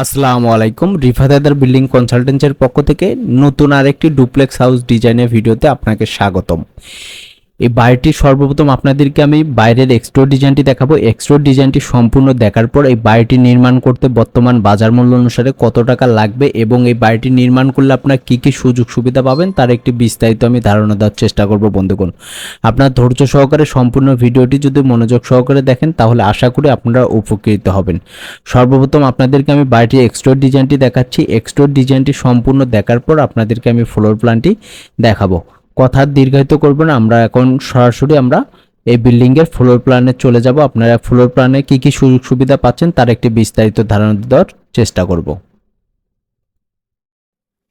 আসসালামু আলাইকুম। রিফাদাদার বিল্ডিং কনসালটেন্সির পক্ষ থেকে নতুন আরেকটি ডুপ্লেক্স হাউস ডিজাইনের ভিডিওতে আপনাকে স্বাগতম। এই বাড়িটি সর্বপ্রথম আপনাদেরকে আমি বাইরের এক্সট্রোর ডিজাইনটি দেখাবো। এক্সট্রোর ডিজাইনটি সম্পূর্ণ দেখার পর এই বাড়িটি নির্মাণ করতে বর্তমান বাজার মূল্য অনুসারে কত টাকা লাগবে এবং এই বাড়িটি নির্মাণ করলে আপনার কী কী সুযোগ সুবিধা পাবেন তার একটি বিস্তারিত আমি ধারণা দেওয়ার চেষ্টা করব বন্ধুগণ। আপনার ধৈর্য সহকারে সম্পূর্ণ ভিডিওটি যদি মনোযোগ সহকারে দেখেন তাহলে আশা করি আপনারা উপকৃত হবেন। সর্বপ্রথম আপনাদেরকে আমি বাড়িটির এক্সট্রোর ডিজাইনটি দেখাচ্ছি। এক্সট্রোর ডিজাইনটি সম্পূর্ণ দেখার পর আপনাদেরকে আমি ফ্লোর প্ল্যানটি দেখাবো। কথা দীর্ঘায়িত করব না, আমরা এখন সরাসরি আমরা এই বিল্ডিংয়ের ফ্লোর প্ল্যানে চলে যাব। আপনারা ফ্লোর প্ল্যানে কি কি সুযোগ সুবিধা পাচ্ছেন তার একটি বিস্তারিত ধারণা দেওয়ার চেষ্টা করব।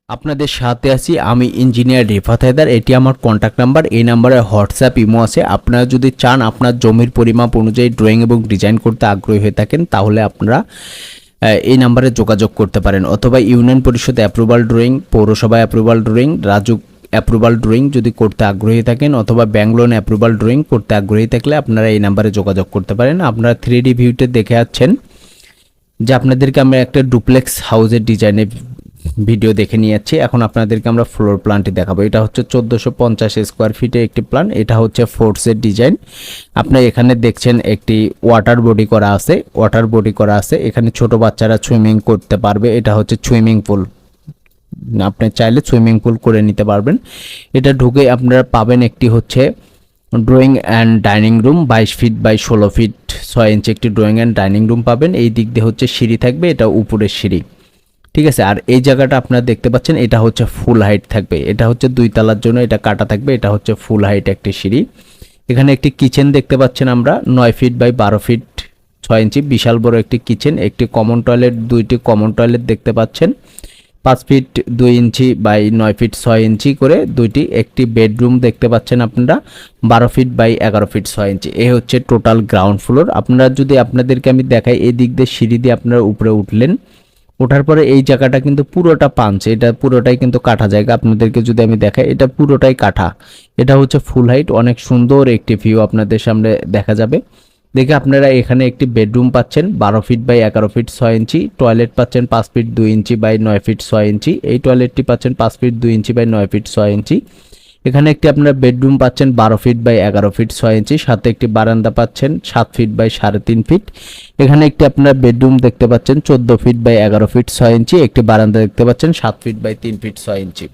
আপনাদের সাথে আছি আমি ইঞ্জিনিয়ার রিফাত হায়দার, এটি আমার কন্ট্যাক্ট নাম্বার এই নাম্বারে হোয়াটসঅ্যাপ ইমো আছে। আপনারা যদি চান আপনার জমির পরিমাপ অনুযায়ী ড্রয়িং এবং ডিজাইন করতে আগ্রহী হয়ে থাকেন, তাহলে আপনারা এই নাম্বারে যোগাযোগ করতে পারেন। অথবা ইউনিয়ন পরিষদ অ্যাপ্রুভাল ড্রয়িং পৌরসভা approval drawing RAJUK approval drawing যদি করতে আগ্রহী থাকেন অথবা ব্যাঙ্গলোন অ্যাপ্রুভাল ড্রয়িং করতে আগ্রহী থাকলে আপনারা এই নাম্বারে যোগাযোগ করতে পারেন। আপনারা থ্রি ডি ভিউতে দেখে যাচ্ছেন যে আপনাদেরকে আমরা একটা ডুপ্লেক্স হাউসের ডিজাইনের ভিডিও দেখে নিয়ে যাচ্ছি। এখন আপনাদেরকে আমরা ফ্লোর প্ল্যানটি দেখাবো। এটা হচ্ছে চোদ্দোশো পঞ্চাশ স্কোয়ার ফিটের একটি প্ল্যান এটা হচ্ছে ফোর্সের ডিজাইন আপনি এখানে দেখছেন একটি ওয়াটার বডি করা আছে। ওয়াটার বডি করা আছে। এখানে ছোট বাচ্চারা সুইমিং করতে পারবে। এটা হচ্ছে সুইমিং পুল আপনি চাইলে সুইমিং পুল করে নিতে পারবেন। এটা ঢুকে আপনারা পাবেন একটি হচ্ছে ড্রয়িং অ্যান্ড ডাইনিং রুম বাইশ ফিট বাই ষোলো ফিট ছয় ইঞ্চি একটি ড্রয়িং অ্যান্ড ডাইনিং রুম পাবেন। এই দিক দিয়ে হচ্ছে সিঁড়ি থাকবে, এটা উপরের সিঁড়ি। ঠিক আছে? আর এই জায়গাটা আপনারা দেখতে পাচ্ছেন, এটা হচ্ছে ফুল হাইট থাকবে। এটা হচ্ছে দুই তলার জন্য এটা কাটা থাকবে, এটা হচ্ছে ফুল হাইট একটি সিঁড়ি। এখানে একটি কিচেন দেখতে পাচ্ছেন আমরা, নয় ফিট বাই বারো ফিট ছয় ইঞ্চি বিশাল বড় একটি কিচেন একটি কমন টয়লেট দুইটি কমন টয়লেট দেখতে পাচ্ছেন। পাঁচ ফিট দুই ইঞ্চি বাই নয় ফিট ছয় ইঞ্চি করে দুইটি একটি বেডরুম দেখতে পাচ্ছেন আপনারা, বারো ফিট বাই এগারো ফিট ছয় ইঞ্চি। এই হচ্ছে টোটাল গ্রাউন্ড ফ্লোর। আপনারা যদি আপনাদেরকে আমি দেখাই, এই দিক দিয়ে সিঁড়ি দিয়ে আপনারা উপরে উঠলেন, ওঠার পরে এই জায়গাটা কিন্তু পুরোটা পাঞ্চ, এটা পুরোটাই কিন্তু কাঠা জায়গা। আপনাদেরকে যদি আমি দেখাই, এটা পুরোটাই কাঠা। এটা হচ্ছে ফুল হাইট, অনেক সুন্দর একটি ভিউ আপনাদের সামনে দেখা যাবে। দেখে আপনারা এখানে একটি বেডরুম পাচ্ছেন, বারো ফিট বাই এগারো ফিট ছয় ইঞ্চি, টয়লেট পাচ্ছেন পাঁচ ফিট দুই ইঞ্চি বাই নয় ফিট ছয় ইঞ্চি, এই টয়লেটটি পাচ্ছেন পাঁচ ফিট দুই ইঞ্চি বাই নয় ফিট ছয় ইঞ্চি। এখানে একটি আপনার বেডরুম পাচ্ছেন বারো ফিট বাই এগারো ফিট ছয় ইঞ্চি, সাথে একটি বারান্দা পাচ্ছেন সাত ফিট বাই সাড়ে তিন ফিট। এখানে একটি আপনার বেডরুম দেখতে পাচ্ছেন চোদ্দ ফিট বাই এগারো ফিট ছয় ইঞ্চি, একটি বারান্দা দেখতে পাচ্ছেন সাত ফিট বাই তিন ফিট ছয় ইঞ্চি।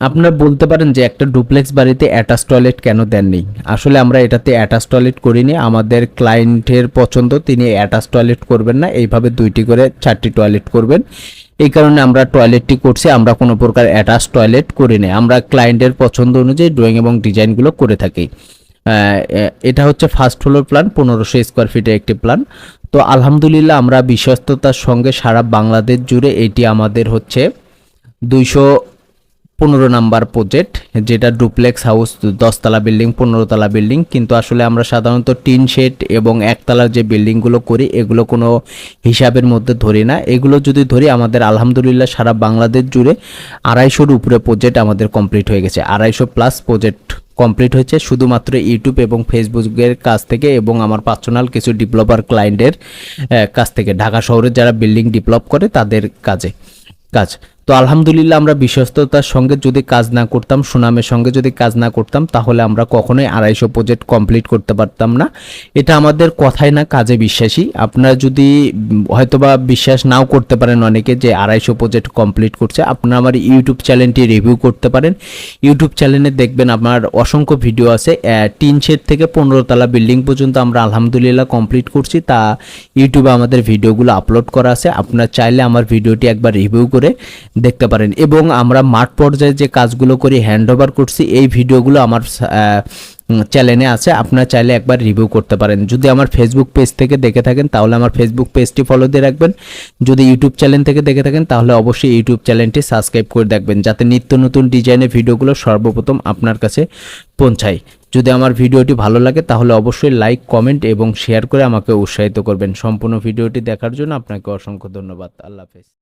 আপনারা বলতে পারেন যে একটা ডুপ্লেক্স বাড়িতে অ্যাটাচ টয়লেট কেন দেননি? আসলে আমরা এটাতে অ্যাটাচ টয়লেট করিনি, আমাদের ক্লায়েন্টের পছন্দ, তিনি অ্যাটাচ টয়লেট করবেন না, এইভাবে দুইটি করে চারটি টয়লেট করবেন। এই কারণে আমরা টয়লেটটি করছি, আমরা কোনো প্রকার অ্যাটাচ টয়লেট করিনি, আমরা ক্লায়েন্টের পছন্দ অনুযায়ী ড্রয়িং এবং ডিজাইনগুলো করে থাকি। এটা হচ্ছে ফার্স্ট ফ্লোর প্ল্যান পনেরোশো স্কোয়ার ফিটের একটি প্ল্যান তো আলহামদুলিল্লাহ আমরা বিশ্বস্ততার সঙ্গে সারা বাংলাদেশ জুড়ে এটি আমাদের হচ্ছে দুইশো পনেরো নাম্বার প্রজেক্ট যেটা ডুপ্লেক্স হাউস দশতলা বিল্ডিং পনেরো তলা বিল্ডিং কিন্তু আসলে আমরা সাধারণত টিন শেড এবং একতলার যে বিল্ডিংগুলো করি, এগুলো কোনো হিসাবের মধ্যে ধরি না। এগুলো যদি ধরি, আমাদের আলহামদুলিল্লাহ সারা বাংলাদেশ জুড়ে আড়াইশোর উপরে প্রজেক্ট আমাদের কমপ্লিট হয়ে গেছে। আড়াইশো প্লাস প্রজেক্ট কমপ্লিট হয়েছে, শুধুমাত্র ইউটিউব এবং ফেসবুকের কাছ থেকে এবং আমার পার্সোনাল কিছু ডেভেলপার ক্লায়েন্টের কাছ থেকে। ঢাকা শহরে যারা বিল্ডিং ডেভেলপ করে, তাদের কাজে, কাজ। তো আলহামদুলিল্লাহ আমরা বিশ্বস্ততার সঙ্গে যদি কাজ না করতাম, সুনামের সঙ্গে যদি কাজ না করতাম, তাহলে আমরা কখনোই আড়াইশো প্রজেক্ট কমপ্লিট করতে পারতাম না। এটা আমাদের কথাই না, কাজে বিশ্বাসী। আপনারা যদি হয়তোবা বিশ্বাস নাও করতে পারেন অনেকে যে আড়াইশো প্রজেক্ট কমপ্লিট করছে, আপনারা আমার ইউটিউব চ্যানেলটি রিভিউ করতে পারেন। ইউটিউব চ্যানেলে দেখবেন আমার অসংখ্য ভিডিও আছে। তিন শেড থেকে পনেরো তলা বিল্ডিং পর্যন্ত আমরা আলহামদুলিল্লাহ কমপ্লিট করছি। তা ইউটিউবে আমাদের ভিডিওগুলো আপলোড করা আছে। আপনারা চাইলে আমার ভিডিওটি একবার রিভিউ করে দেখতে পারেন। এবং আমরা মাঠ পর্যায়ে যে কাজগুলো করি হ্যান্ড ওভার করছি, এই ভিডিওগুলো আমার চ্যানেলে আছে। আপনারা চাইলে একবার রিভিউ করতে পারেন। যদি আমার ফেসবুক পেজ থেকে দেখে থাকেন, তাহলে আমার ফেসবুক পেজটি ফলো দিয়ে রাখবেন। যদি ইউটিউব চ্যানেল থেকে দেখে থাকেন, তাহলে অবশ্যই ইউটিউব চ্যানেলটি সাবস্ক্রাইব করে দেখবেন, যাতে নিত্য নতুন ডিজাইনের ভিডিওগুলো সর্বপ্রথম আপনার কাছে পৌঁছায়। যদি আমার ভিডিওটি ভালো লাগে, তাহলে অবশ্যই লাইক কমেন্ট এবং শেয়ার করে আমাকে উৎসাহিত করবেন। সম্পূর্ণ ভিডিওটি দেখার জন্য আপনাকে অসংখ্য ধন্যবাদ। আল্লাহ হাফেজ।